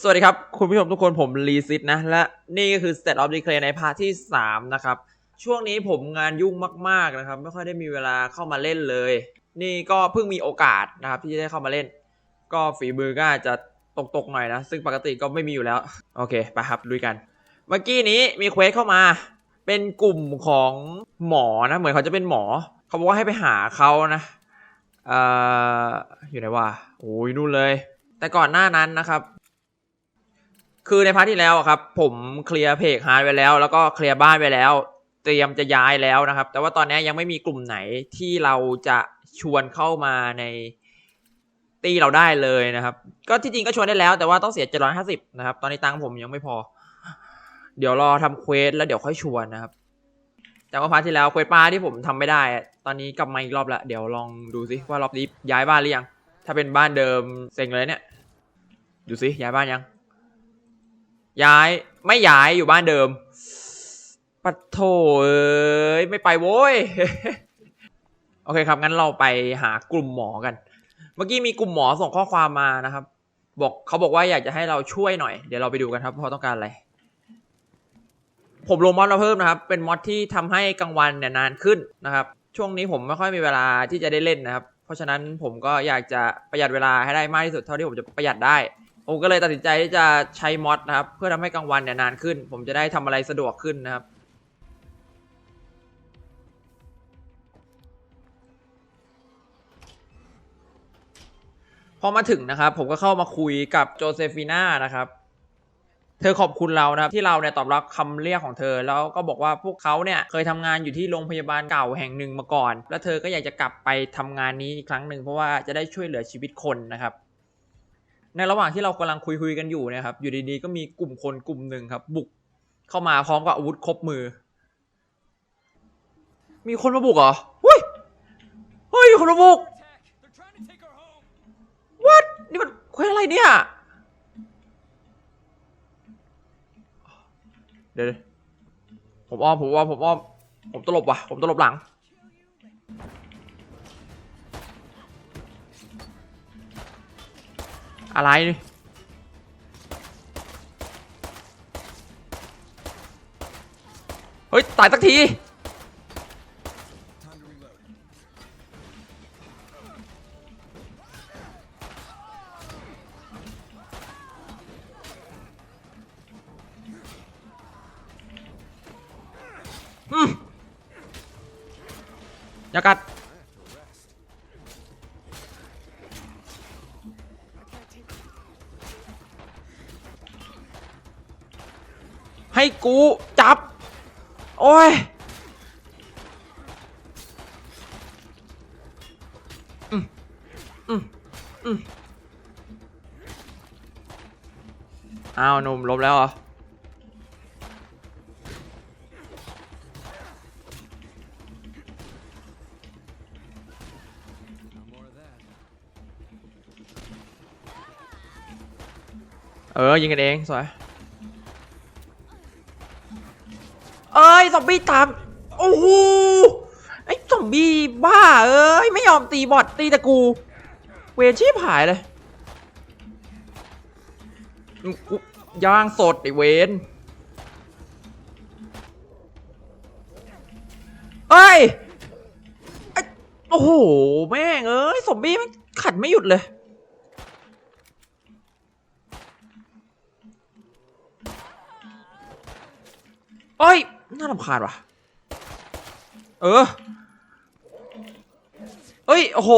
สวัสดีครับ คุณผู้ชมทุกคนผมรีซิตนะ และนี่ก็คือ State of Decay ในพาร์ทที่ 3 นะครับ ช่วงนี้ผมงานยุ่งมากๆนะครับ ไม่ค่อยได้มีเวลาเข้ามาเล่นเลย นี่ก็เพิ่งมีโอกาสนะครับ ที่จะได้เข้ามาเล่น ก็ฝีมือก็อาจจะตกๆหน่อยนะ ซึ่งปกติก็ไม่มีอยู่แล้ว โอเคไปครับลุยกัน เมื่อกี้นี้มีเควสเข้ามา เป็นกลุ่มของหมอนะ เหมือนเขาจะเป็นหมอ เขาบอกว่าให้ไปหาเขานะเอ่ออยู่ไหนวะโอ้ยนู่นเลย แต่ก่อนหน้านั้นนะครับ คือในพาร์ทที่แล้วครับ ผมเคลียร์เพจฮาร์ดไว้แล้ว แล้วก็เคลียร์บ้านไว้แล้ว เตรียมจะย้ายแล้วนะครับ แต่ว่าตอนนี้ยังไม่มีกลุ่มไหนที่เราจะชวนเข้ามาในตีเราได้เลยนะครับ ก็ที่จริงก็ชวนได้แล้ว แต่ว่าต้องเสีย750นะครับ ตอนนี้ตังค์ผมยังไม่พอ เดี๋ยวรอทำเควสแล้วเดี๋ยวค่อยชวนนะครับจากว่าพาร์ทที่แล้วเควสปลาที่ผมทำไม่ได้ ตอนนี้กลับมาอีกรอบละเดี๋ยวลองดูซิว่ารอบนี้ย้ายบ้านหรือยัง ถ้าเป็นบ้านเดิมเซ็งเลยเนี่ย ดูซิย้ายบ้านยัง ย้ายไม่ย้ายอยู่บ้านเดิมปัดโถเอ้ยไม่ไปโว้ย โอเคครับ งั้นเราไปหากลุ่มหมอกัน เมื่อกี้มีกลุ่มหมอส่งข้อความมานะครับ บอกเขาบอกว่าอยากจะให้เราช่วยหน่อย เดี๋ยวเราไปดูกันครับเพราะต้องการอะไร ผมลงมอดมาเพิ่มนะครับ เป็นมอดที่ทำให้กลางวันเนี่ยนานขึ้นนะครับ ช่วงนี้ผมไม่ค่อยมีเวลาที่จะได้เล่นนะครับ เพราะฉะนั้นผมก็อยากจะประหยัดเวลาให้ได้มากที่สุดเท่าที่ผมจะประหยัดได้ ผมก็เลยตัดสินใจที่จะใช้มอดนะครับ เพื่อทำให้กลางวันเนี่ยนานขึ้น ผมจะได้ทำอะไรสะดวกขึ้นนะครับ พอมาถึงนะครับ ผมก็เข้ามาคุยกับโจเซฟิน่านะครับ เธอขอบคุณเรานะครับ ที่เราเนี่ยตอบรับคำเรียกของเธอ แล้วก็บอกว่าพวกเขาเนี่ยเคยทำงานอยู่ที่โรงพยาบาลเก่าแห่งหนึ่งมาก่อน แล้วเธอก็อยากจะกลับไปทำงานนี้อีกครั้งหนึ่งเพราะว่าจะได้ช่วยเหลือชีวิตคนนะครับ ในระหว่างที่เรากำลังคุยคุยๆกันอยู่นะครับ อยู่ดีๆก็มีกลุ่มคนกลุ่มหนึ่งครับ บุกเข้ามาพร้อมกับอาวุธครบมือ มีคนมาบุกเหรอเฮ้ยเฮ้ยคนมาบุก what นี่มันเควสอะไรเนี่ย เดี๋ยวผมอ้อมผมอ้อมผมอ้อมผมตลบว่ะ ผมตลบหลัง อะไรนี่เฮ้ยตายสักที ให้กูจับ โอ้ย อืมอืมอืมอ้าวหนุ่มลบแล้วเหรอเออยิงกันเองสวย เอ้ยซอมบี้ตามโอ้โหไอ้ซอมบี้บ้าเอ้ยไม่ยอมตีบอทตีแต่กู เวรชีพหายเลยย่างสดไอ้เวนเอ้ยโอ้โห แม่งเอ้ยซอมบี้มันขัดไม่หยุดเลย เอ้ย น่ารำคาญว่ะ เออ เอ้ย โอ้โห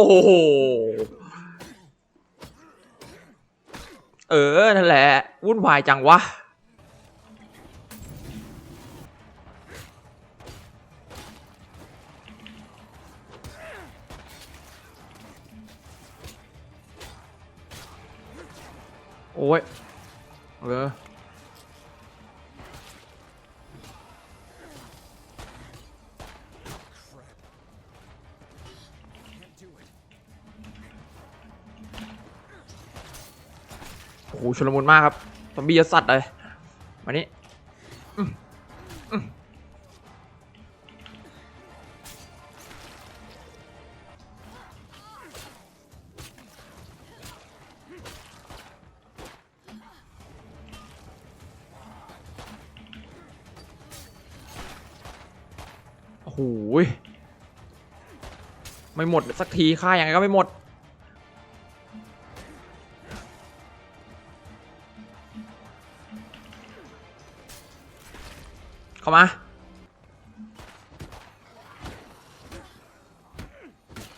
เออ นั่นแหละ วุ่นวายจังวะ โอ้ย เออ โอ้ชุลมุนมากครับซอมบี้ยัดสัตว์เลยมานี้โอ้โหไม่หมดสักทีค่ายังไงก็ไม่หมด เข้ามา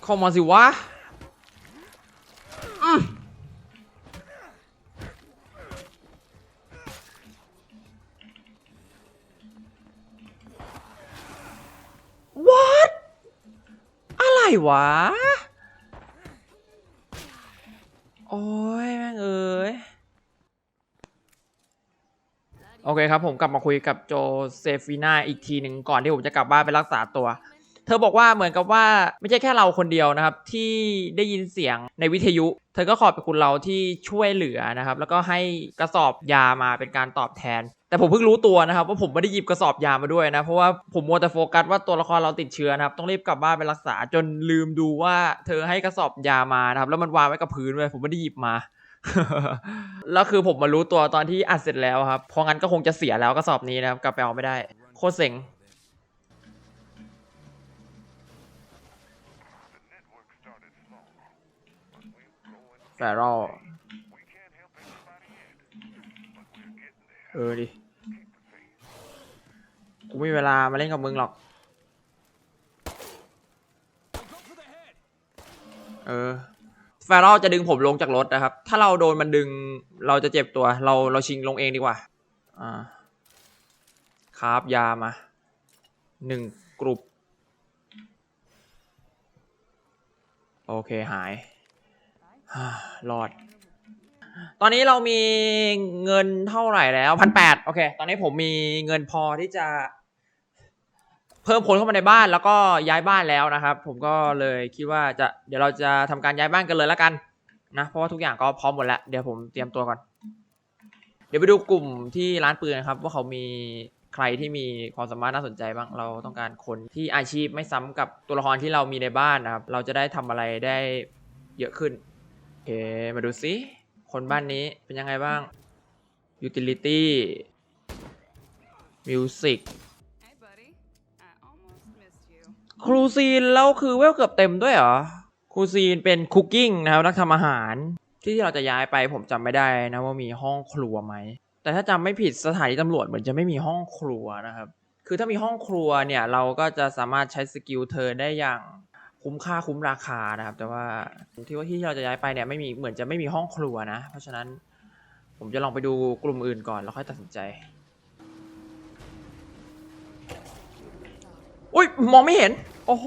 เข้ามาสิวะอืม What อะไรวะ โอ้ยแม่งเอ้ย โอเคครับผมกลับมาคุยกับโจเซฟีนาอีกทีหนึ่งก่อนที่ผมจะกลับบ้านไปรักษาตัว เธอบอกว่าเหมือนกับว่าไม่ใช่แค่เราคนเดียวนะครับ ที่ได้ยินเสียงในวิทยุ เธอก็ขอบคุณเราที่ช่วยเหลือนะครับ แล้วก็ให้กระสอบยามาเป็นการตอบแทน แต่ผมเพิ่งรู้ตัวนะครับ ว่าผมไม่ได้หยิบกระสอบยามาด้วยนะ เพราะว่าผมมัวแต่โฟกัสว่าตัวละครเราติดเชื้อนะครับ ต้องรีบกลับบ้านไปรักษาจนลืมดูว่า เธอให้กระสอบยามานะครับ แล้วมันวางไว้กับพื้นเลยผมไม่ได้หยิบมา แล้วคือผมมารู้ตัวตอนที่อัดเสร็จแล้วครับ เพราะงั้นก็คงจะเสียแล้วกระสอบนี้นะครับ กลับไปเอาไม่ได้ โคตรเซ็งแฟรอลเออดิ กูไม่มีเวลามาเล่นกับมึงหรอก เออ แฟรอลจะดึงผมลงจากรถนะครับ ถ้าเราโดนมันดึงเราจะเจ็บตัว เราเราชิงลงเองดีกว่า อ่าคราบยามาหนึ่งกลุ่มโอเคหายรอด ตอนนี้เรามีเงินเท่าไหร่แล้วพันแปดโอเค ตอนนี้ผมมีเงินพอที่จะ เพิ่มคนเข้ามาในบ้านแล้วก็ย้ายบ้านแล้วนะครับ ผมก็เลยคิดว่าจะเดี๋ยวเราจะทำการย้ายบ้านกันเลยแล้วกันนะเพราะว่าทุกอย่างก็พร้อมหมดแล้วเดี๋ยวผมเตรียมตัวก่อน เดี๋ยวไปดูกลุ่มที่ร้านปืนนะครับ ว่าเขามีใครที่มีความสามารถน่าสนใจบ้างเราต้องการคนที่อาชีพไม่ซ้ำกับตัวละครที่เรามีในบ้านนะครับ เราจะได้ทำอะไรได้เยอะขึ้นโอเคมาดูซิคนบ้านนี้เป็นยังไงบ้าง utility music Hey, buddy. ครูซีนแล้วคือเวลเกือบเต็มด้วยเหรอครูซีนเป็นคุกกิ้งนะครับนักทำอาหาร ที่ที่เราจะย้ายไปผมจำไม่ได้นะว่ามีห้องครัวไหมแต่ถ้าจำไม่ผิดสถานีตำรวจเหมือนจะไม่มีห้องครัวนะครับ คือถ้ามีห้องครัวเนี่ยเราก็จะสามารถใช้สกิลเธอได้อย่างคุ้มค่าคุ้มราคานะครับ แต่ว่าที่ว่าที่เราจะย้ายไปเนี่ยไม่มีเหมือนจะไม่มีห้องครัวนะ เพราะฉะนั้นผมจะลองไปดูกลุ่มอื่นก่อนแล้วค่อยตัดสินใจ อุ้ยมองไม่เห็น โอ้โห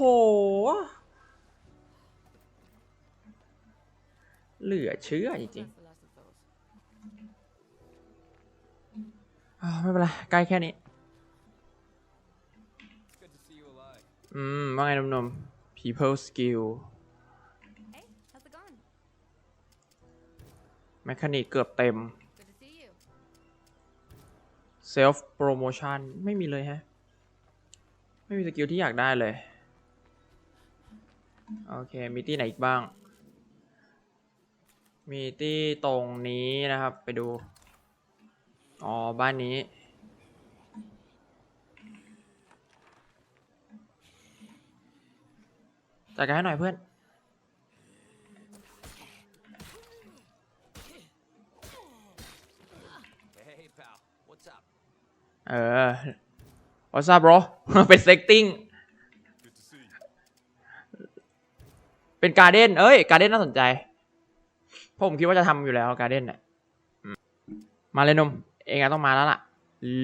เหลือเชื่อจริงๆอ้าวไม่เป็นไรใกล้แค่นี้ It's good to see you alive. อืม ว่าไงหนมๆ people skill Hey, how's it going? mechanic เกือบเต็ม Good to see you. self promotion ไม่มีเลยฮะ ไม่มีสกิลที่อยากได้เลย โอเค มีที่ไหนอีกบ้าง มีที่ตรงนี้นะครับ ไปดู อ๋อ บ้านนี้ จัดการให้หน่อยเพื่อนเออ what's up bro เป็นเซ t ติ้ง Good to see you. เป็นการ์เด้น เอ้ย การ์เด้นน่าสนใจเพราะผมคิดว่าจะทำอยู่แล้วการ์เด้นเนี่ยอืมมาเลยหนม เองอะต้องมาแล้วล่ะ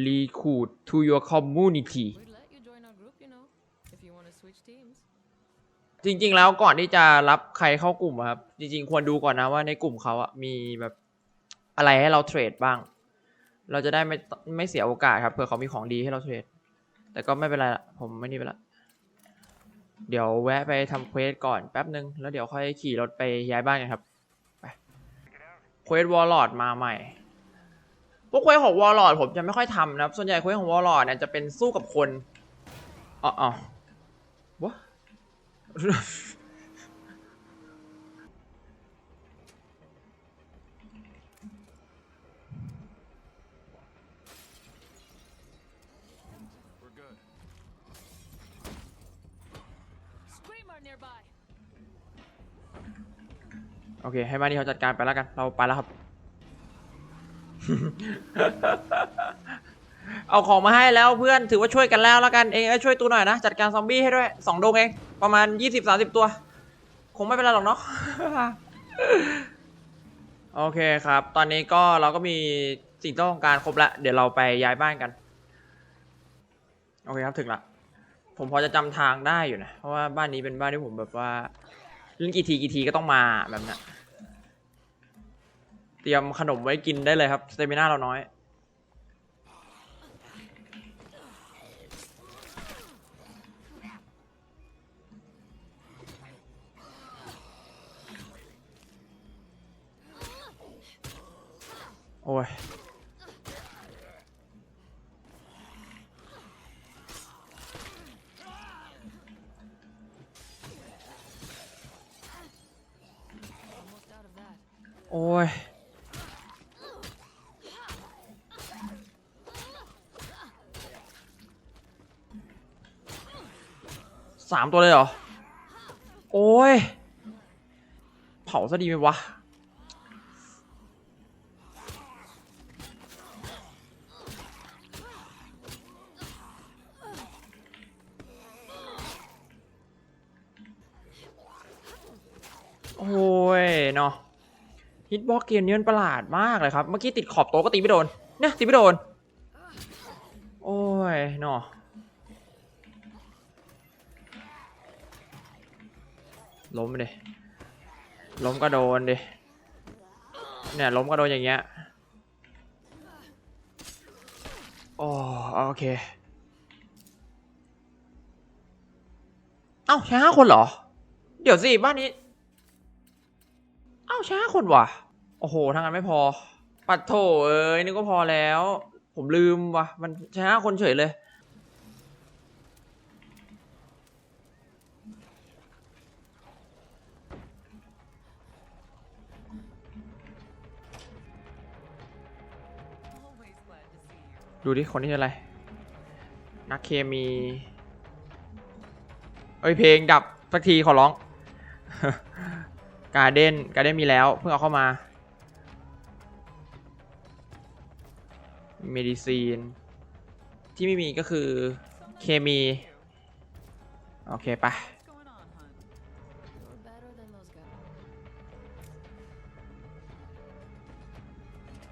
recruit to your community We'd let you join our group, you know, if you want to switch teams. จริง ๆ แล้วก่อนที่จะรับใครเข้ากลุ่มอะครับ จริง ๆ ควรดูก่อนนะว่าในกลุ่มเขาอะมีแบบอะไรให้เราเทรดบ้าง เราจะได้ไม่ไม่เสียโอกาสครับเผื่อเขามีของดีให้เราเทรด แต่ก็ไม่เป็นไรละผมไม่นี่ไปละเดี๋ยวแวะไปทำเควสก่อนแป๊บนึง แล้วเดี๋ยวค่อยขี่รถไปย้ายบ้านกันครับ ไปเควสวอลล์ดมาใหม่ พวกเควสของวอลล์ดผมจะไม่ค่อยทำนะครับ ส่วนใหญ่เควสของวอลล์ดเนี่ยจะเป็นสู้กับคนอ๋ออ๋อวะ โอเคให้บ้านนี้เขาจัดการไปแล้วกัน เราไปแล้วครับ เอาของมาให้แล้วเพื่อนถือว่าช่วยกันแล้วแล้วกันเองช่วยตูหน่อยนะจัดการซอมบี้ให้ด้วยสองดงเองประมาณยี่สิบสาสิบตัว คงไม่เป็นไรหรอกเนาะโอเคครับ ตอนนี้ก็เราก็มีสิ่งต้องการครบแล้วเดี๋ยวเราไปย้ายบ้านกัน โอเคครับถึงละผมพอจะจำทางได้อยู่นะ เพราะว่าบ้านนี้เป็นบ้านที่ผมแบบว่า เล่นกี่ทีกี่ทีก็ต้องมาแบบเนี้ยเตรียมขนมไว้กินได้เลยครับสเตมิน่าเราน้อย โอ้ย อ้ย สามตัวเลยเหรอ โอ้ย เผาซะดีไหมวะโอ้ยเนาะ ฮิตบ็อกเกมนี้มันประหลาดมากเลยครับ เมื่อกี้ติดขอบโต๊ะก็ตีไม่โดน เนี่ยตีไม่โดน โอ้ยเนาะล้มไปดิล้มก็โดนดิเนี่ยล้มก็โดนอย่างเงี้ยโอ้โอเค เอ้าใช้ห้าคนเหรอ เดี๋ยวสิ บ้านนี้าใช้าคนว่ะ โอ้โหทางนั้นไม่พอ ปัดโถเอ้ยนึกว่าพอแล้ว ผมลืมว่ะ มันช้าคนเฉยเลย ดูดิ คนนี้อะไร นักเคมี เอ้ย เพลงดับสักทีขอร้อง การเด้นการเด้นมีแล้วเพิ่งเอาเข้ามาเมดิซีน ที่ไม่มีก็คือเคมี โอเคไป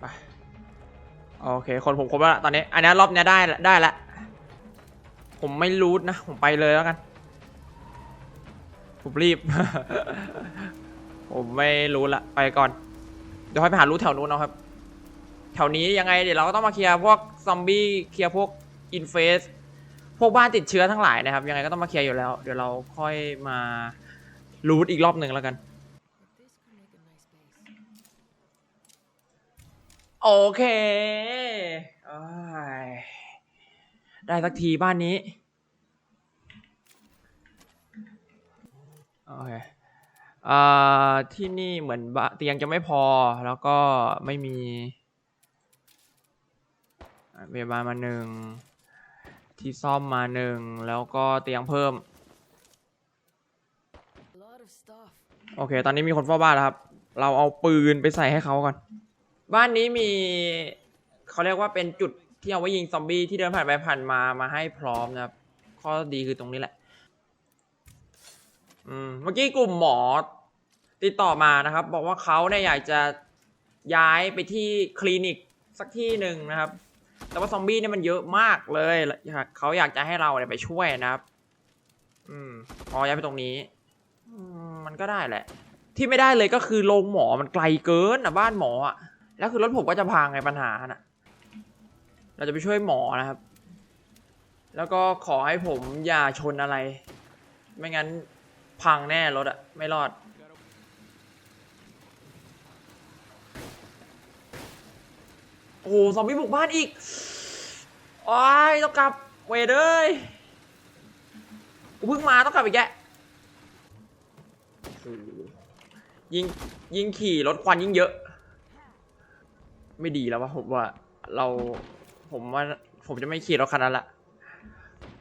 ไปโอเค คนผมครบแล้วตอนนี้ อันนี้รอบเนี้ยได้ละได้ละ ผมไม่รู้นะ ผมไปเลยแล้วกัน ผมรีบ ผมไม่รู้ละไปก่อน เดี๋ยวค่อยไปหารู้แถวนู้นเอาครับ แถวนี้ยังไงเดี๋ยวเราก็ต้องมาเคลียร์พวกซอมบี้เคลียร์พวกอินเฟสพวกบ้านติดเชื้อทั้งหลายนะครับ ยังไงก็ต้องมาเคลียร์อยู่แล้ว เดี๋ยวเราค่อยมารูทอีกรอบหนึ่งแล้วกัน โอเคอได้สักทีบ้านนี้ โอเค อ่าที่นี่เหมือนบะเตียงจะไม่พอแล้วก็ไม่มีอ่าพยาบาลมาหนึ่งที่ซ่อมมาหนึ่งแล้วก็เตียงเพิ่ม A lot of stuff. โอเค ตอนนี้มีคนเฝ้าบ้านแล้วครับ เราเอาปืนไปใส่ให้เขาก่อน บ้านนี้มีเขาเรียกว่าเป็นจุดที่เอาไว้ยิงซอมบี้ที่เดินผ่านไปผ่านมามาให้พร้อมนะครับ ข้อดีคือตรงนี้แหละ อืมเมื่อกี้กลุ่มหมอติดต่อมานะครับ บอกว่าเขาเนี่ยอยากจะย้ายไปที่คลินิกสักที่หนึ่งนะครับ แต่ว่าซอมบี้เนี่ยมันเยอะมากเลยเขาอยากจะให้เราเนี่ยไปช่วยนะครับ อืมพอย้ายไปตรงนี้มันก็ได้แหละ ที่ไม่ได้เลยก็คือโรงหมอมันไกลเกินอะบ้านหมออะแล้วคือรถผมก็จะพังไงปัญหาน่ะ เราจะไปช่วยหมอนะครับ แล้วก็ขอให้ผมอย่าชนอะไร ไม่งั้น พังแน่รถอะไม่รอด โอ้โหซอมบี้บุกบ้านอีกโอ้ยต้องกลับเวเอ้ยกูเพิ่งมาต้องกลับอีกแกยิงยิงขี่รถควันยิ่งเยอะ ไม่ดีแล้ววะผมว่าเราผมว่าผมจะไม่ขี่รถคันนั้นละ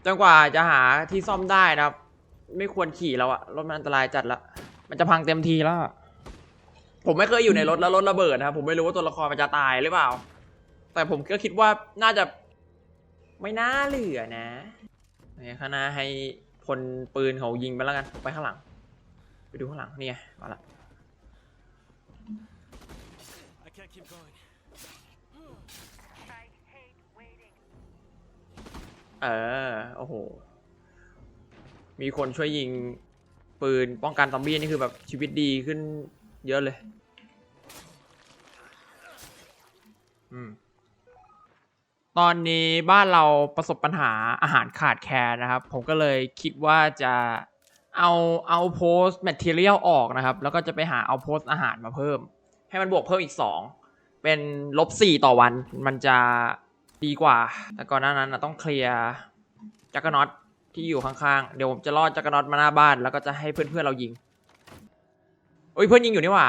จนกว่าจะหาที่ซ่อมได้นะครับ ไม่ควรขี่แล้วอะรถมันอันตรายจัดละ มันจะพังเต็มทีแล้วอะผมไม่เคยอยู่ในรถแล้วรถระเบิดนะครับผมไม่รู้ว่าตัวละครมันจะตายหรือเปล่า แต่ผมก็คิดว่าน่าจะ ไม่น่าเหลือนะเนี่ยข้างหน้าให้พลปืนเขายิงไปแล้วกันไปข้างหลัง ไปดูข้างหลังเนี่ยมาละ I can't keep going. เออ โอ้โห มีคนช่วยยิงปืนป้องกันซอมบี้นี่คือแบบชีวิตดีขึ้นเยอะเลย อืม ตอนนี้บ้านเราประสบปัญหาอาหารขาดแคลนนะครับ ผมก็เลยคิดว่าจะเอาเอาโพสต์แมทเทียลออกนะครับ แล้วก็จะไปหาเอาโพสต์อาหารมาเพิ่ม ให้มันบวกเพิ่มอีก 2 เป็นลบสี่ต่อวัน มันจะดีกว่า แต่ก่อนหน้านั้นต้องเคลียร์จักรน็อต ที่อยู่ข้างๆ เดี๋ยวผมจะลอดจักรน็อตมาหน้าบ้าน แล้วก็จะให้เพื่อนๆเรายิงโอ้ยเพื่อนยิงอยู่นี่หว่า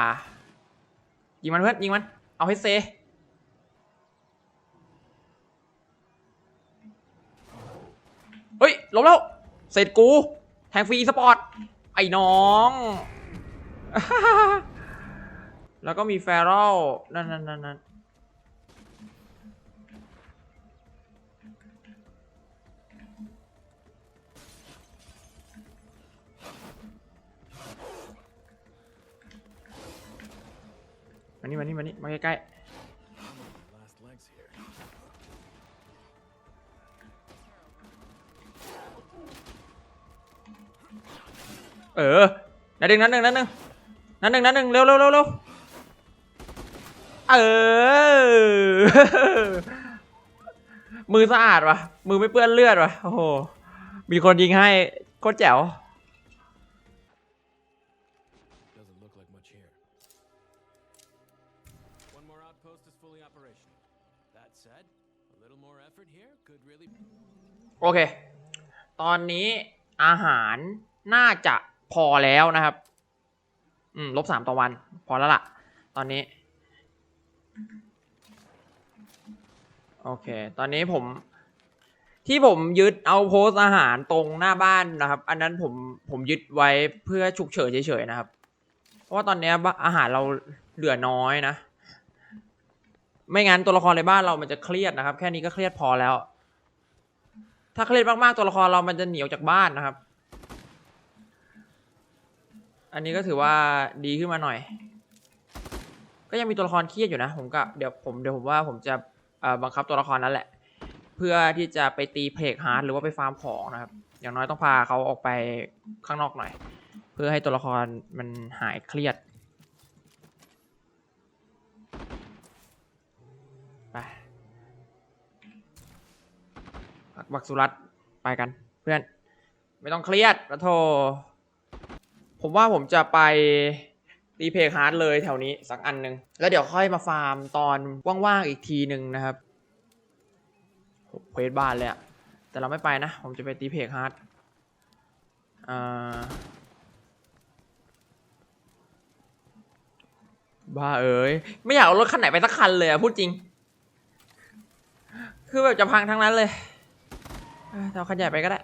ยิงมันเพื่อนยิงมัน เอาให้เซ เฮ้ยลงแล้ว เสร็จกู แทงฟรีสปอร์ต ไอ้น้อง แล้วก็มีแฟรอลนั่นนั่นนั่น มานี่มานี่มานี่มาใกล้ๆเออนัดหนึ่งนัดหนึ่งนัดหนึ่งนัดหนึ่งนัดหนึ่งเร็วเร็วเร็วเร็วเออ มือสะอาดวะมือไม่เปื้อนเลือดวะโอ้โห มีคนยิงให้โคตรแจ๋ว โอเค ตอนนี้อาหารน่าจะพอแล้วนะครับ อืมลบสามต่อวัน พอแล้วล่ะ ตอนนี้ โอเค ตอนนี้ผม ที่ผมยึดเอาโพสอาหารตรงหน้าบ้านนะครับ อันนั้นผมผมยึดไว้เพื่อฉุกเฉินเฉยๆนะครับ เพราะว่าตอนนี้อาหารเราเหลือน้อยนะ ไม่งั้นตัวละครในบ้านเรามันจะเครียดนะครับ แค่นี้ก็เครียดพอแล้ว ถ้าเครียดมากๆตัวละครเรามันจะหนีออกจากบ้านนะครับ อันนี้ก็ถือว่าดีขึ้นมาหน่อย ก็ยังมีตัวละครเครียดอยู่นะ ผมก็เดี๋ยวผมเดี๋ยวผมว่าผมจะบังคับตัวละครนั้นแหละ เพื่อที่จะไปตีเพลกฮาร์ดหรือว่าไปฟาร์มของนะครับ อย่างน้อยต้องพาเขาออกไปข้างนอกหน่อย เพื่อให้ตัวละครมันหายเครียด บักสุรัตไปกันเพื่อน ไม่ต้องเครียดนะโทผมว่าผมจะไปตีเพกฮาร์ดเลยแถวนี้สักอันหนึ่งแล้วเดี๋ยวค่อยมาฟาร์มตอนว่างๆอีกทีหนึ่งนะครับเควสบ้านเลยอะแต่เราไม่ไปนะ ผมจะไปตีเพกฮาร์ดบ้าเอ๋ยไม่อยากเอารถคันไหนไปสักคันเลยอะพูดจริง คือแบบจะพังทั้งนั้นเลย เออเอาคันใหญ่ไปก็ได้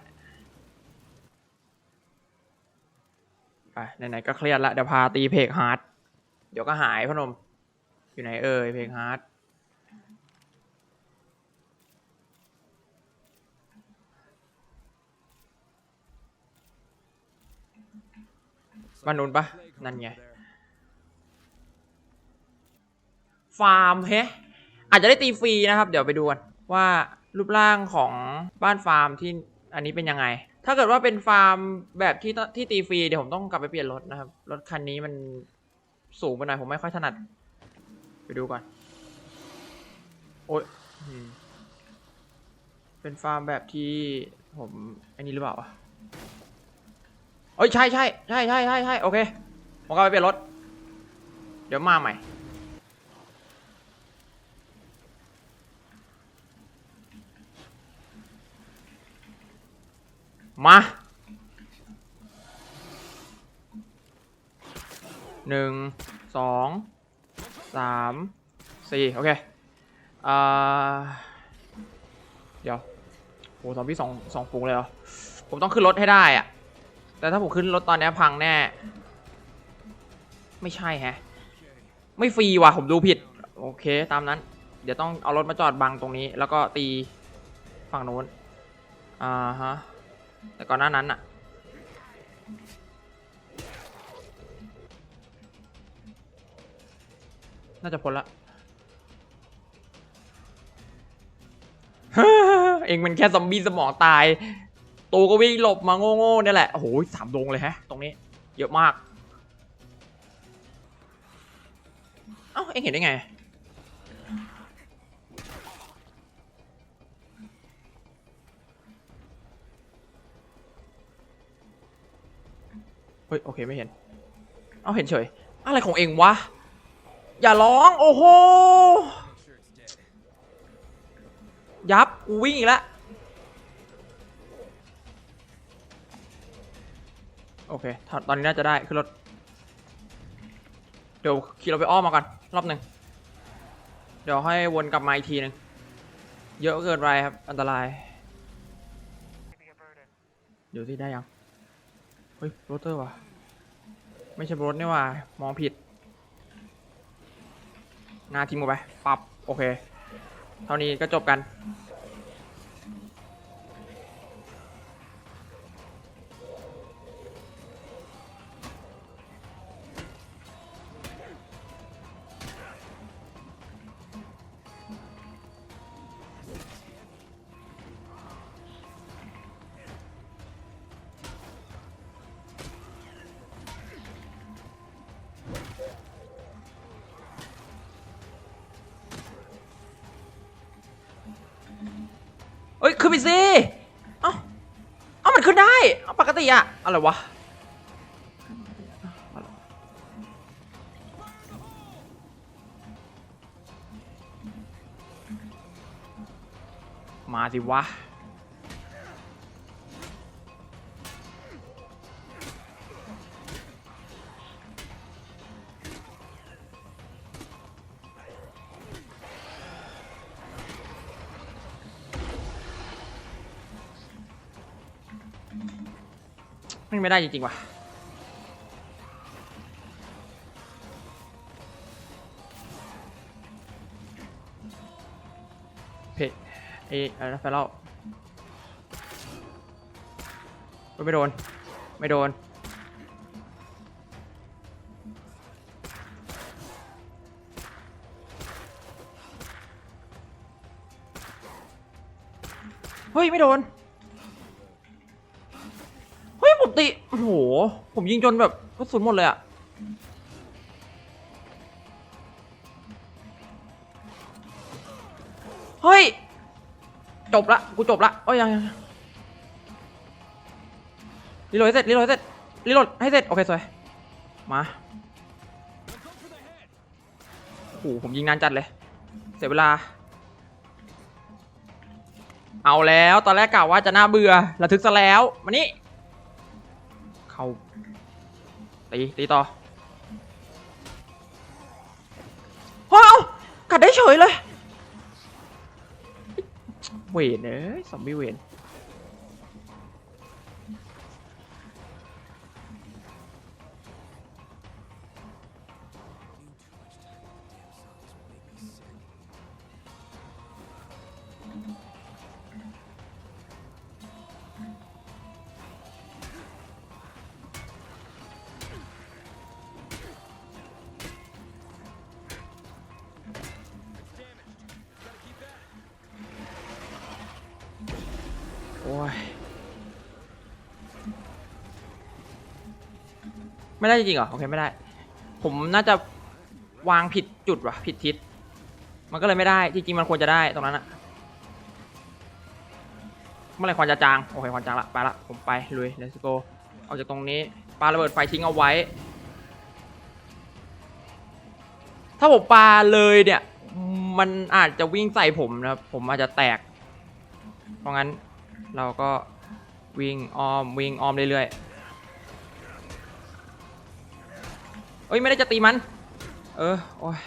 ไปไหนๆก็เครียดละเดี๋ยวพาตีเพกฮาร์ดเดี๋ยวก็หายพนม อยู่ไหนเอ่ยเพกฮาร์ดบ้านนู้นปะนั่นไง ฟาร์มเฮ้อาจจะได้ตีฟรีนะครับ เดี๋ยวไปดูกันว่า รูปร่างของบ้านฟาร์มที่อันนี้เป็นยังไง ถ้าเกิดว่าเป็นฟาร์มแบบที่ที่ตีฟรีเดี๋ยวผมต้องกลับไปเปลี่ยนรถนะครับ รถคันนี้มันสูงไปหน่อยผมไม่ค่อยถนัด ไปดูก่อน โอ๊ยเป็นฟาร์มแบบที่ผมอันนี้หรือเปล่าวะเอ้ยใช่ใช่ใช่ใช่ใช่ใช่โอเคผมกลับไปเปลี่ยนรถ เดี๋ยวมาใหม่ มาหนึ่งสองสามสี่โอเคอ่าเดี๋ยวโหซอมบี้สองสองฝูงเลยเหรอ ผมต้องขึ้นรถให้ได้อะแต่ถ้าผมขึ้นรถตอนนี้พังแน่ ไม่ใช่แฮะ ไม่ฟรีว่ะผมดูผิด โอเคตามนั้น เดี๋ยวต้องเอารถมาจอดบังตรงนี้ แล้วก็ตีฝั่งโน้นอ่าฮะ แต่ก่อนหน้านั้นอะน่าจะพ้นละ เองมันแค่ซอมบี้สมองตาย ตูก็วิ่งหลบมาโง่ๆเนี่ยแหละ โอ้โหสามดวงเลยแฮะ ตรงนี้ เยอะมาก เอ้า เองเห็นได้ไง ฮ้ยโอเคไม่เห็น เอาเห็นเฉย อะไรของเองวะ อย่าร้องโอ้โห ยับกูวิ่งอีกแล้วโอเค ตอนนี้น่าจะได้ขึ้นรถ เดี๋ยวขี่เรถไปอ้อมมาก่อนรอบหนึ่ง เดี๋ยวให้วนกลับมาอีกทีหนึ่ง เยอะเกินไปครับ อันตราย เดี๋ยวที่ได้ยัง ฮ้ยโรเตอร์วะไม่ใช่รถนี่ว่ะมองผิดหน้าทิ้งลงไปปรับโอเค เท่านี้ก็จบกัน อะไรวะมาสิวะ ไม่ได้จริงๆว่ะเพจเออะไรนะแฟลาไม่โดน ไม่โดนเฮ้ย ไม่โดน ตีโอ้โห ผมยิงจนแบบกระสุนหมดเลยอะเฮ้ย จบละ กูจบละโอ้ยยังยังรีโหลดให้เสร็จรีโหลดให้เสร็จรีโหลดให้เสร็จ โอเคสวย มาโอ้โหผมยิงนานจัดเลย เสียเวลา เอาแล้ว ตอนแรกกะว่าจะน่าเบื่อระทึกซะแล้ว มานี่ เอาตีตีต่อเฮ้ยเอ้ากัดได้เฉยเลยเวนเอ้ยสมบีเวน ไม่ได้จริงเหรอโอเคไม่ได้ ผมน่าจะวางผิดจุดว่ะผิดทิศมันก็เลยไม่ได้จริงๆมันควรจะได้ตรงนั้นอะเมื่อไรควันจะจางโอเคควันจางละไปละผมไปลุย let's go ออกจากตรงนี้ปาระเบิดไฟทิ้งเอาไว้ ถ้าผมปาเลยเนี่ย มันอาจจะวิ่งใส่ผมนะครับผมอาจจะแตก เพราะงั้นเราก็วิ่งอ้อมวิ่งอ้อมเรื่อยๆ เอ้ยไม่ได้จะตีมัน เออโอ้ย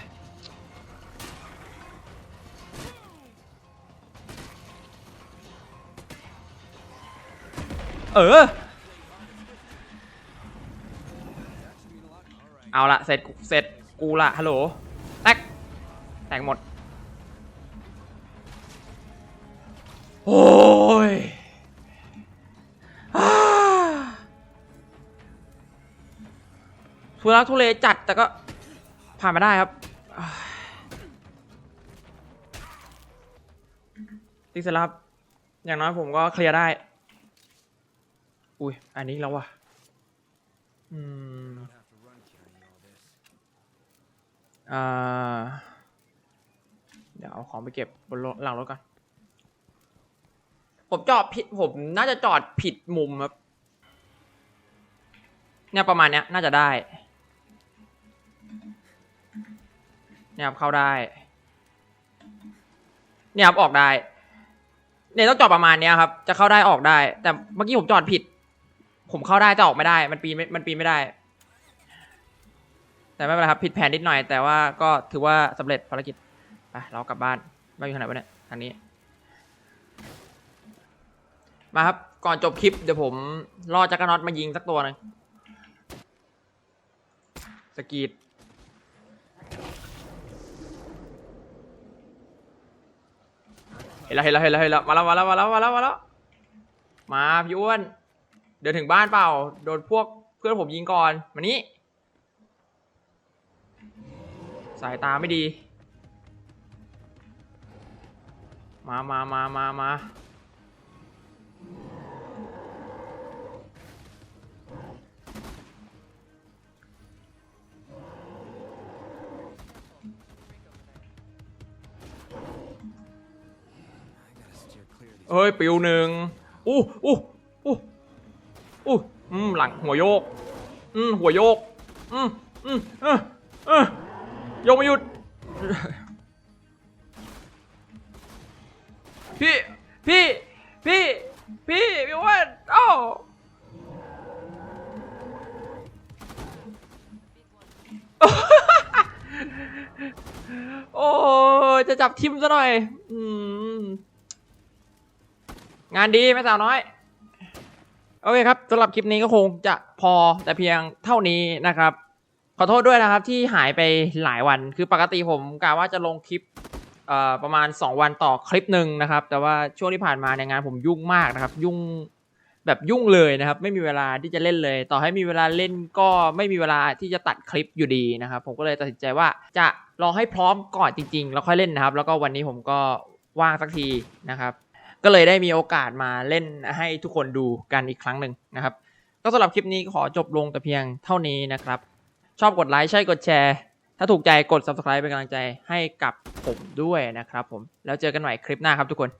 เออ เอาละเสร็จกูเสร็จกูละฮัลโหลแตกหมด โอ้ ทุลักทุเลจัดแต่ก็ผ่านมาได้ครับติ๊กเสร็จแล้วครับ อย่างน้อยผมก็เคลียร์ได้ อุ้ย อันนี้แล้ววะอืมอ่า เดี๋ยวเอาของไปเก็บบนรถหลังรถก่อน ผมจอดผิด ผมน่าจะจอดผิดมุมครับ เนี่ยประมาณเนี้ย น่าจะได้ เนี่ยครับเข้าได้ เนี่ยครับออกได้ เนี่ยต้องจอดประมาณเนี้ยครับ จะเข้าได้ออกได้ แต่เมื่อกี้ผมจอดผิด ผมเข้าได้แต่ออกไม่ได้ มันปีนไม่มันปีนไม่ได้ แต่ไม่เป็นไรครับ ผิดแผนนิดหน่อย แต่ว่าก็ถือว่าสำเร็จภารกิจไปเรากลับบ้านบ้าอยู่ทางไหนวะเนี่ยทางนี้ มาครับ ก่อนจบคลิปเดี๋ยวผมล่อจักรน็อตมายิงสักตัวหนึงสกีดเห็ นแล้วเห็นแล้วเห็นแล้วเห็นแล้วมาแล้วมาแล้วมาแล้วมาแล้วมาแล้วมาพี่อ้วนเดินถึงบ้านเปล่าโดนพวกเพื่อนผมยิงก่อนมานี้สายตาไม่ดี มามามามามา เอ้ยปิวหนึ่งอู้อู้อู้อู้อืมหลังหัวโยก อืมหัวโยก อืมอืมเออเออโยกไม่หยุด พี่ พี่ พี่ พี่พี่วันโอ้าโอ้จะจับทิมซะหน่อย งานดีแม่สาวน้อย โอเคครับสำหรับคลิปนี้ก็คงจะพอแต่เพียงเท่านี้นะครับ ขอโทษด้วยนะครับที่หายไปหลายวันคือปกติผมกะว่าจะลงคลิปประมาณ 2 วันต่อคลิปหนึ่งนะครับ แต่ว่าช่วงที่ผ่านมาในงานผมยุ่งมากนะครับ ยุ่งแบบยุ่งเลยนะครับ ไม่มีเวลาที่จะเล่นเลย ต่อให้มีเวลาเล่นก็ไม่มีเวลาที่จะตัดคลิปอยู่ดีนะครับ ผมก็เลยตัดสินใจว่าจะรอให้พร้อมก่อนจริงๆ แล้วค่อยเล่นนะครับ แล้วก็วันนี้ผมก็ว่างสักทีนะครับ ก็เลยได้มีโอกาสมาเล่นให้ทุกคนดูกันอีกครั้งหนึ่งนะครับ ก็สำหรับคลิปนี้ขอจบลงแต่เพียงเท่านี้นะครับ ชอบกดไลค์ใช่กดแชร์ ถ้าถูกใจกด subscribe เป็นกำลังใจให้กับผมด้วยนะครับผมแล้วเจอกันใหม่คลิปหน้าครับทุกคน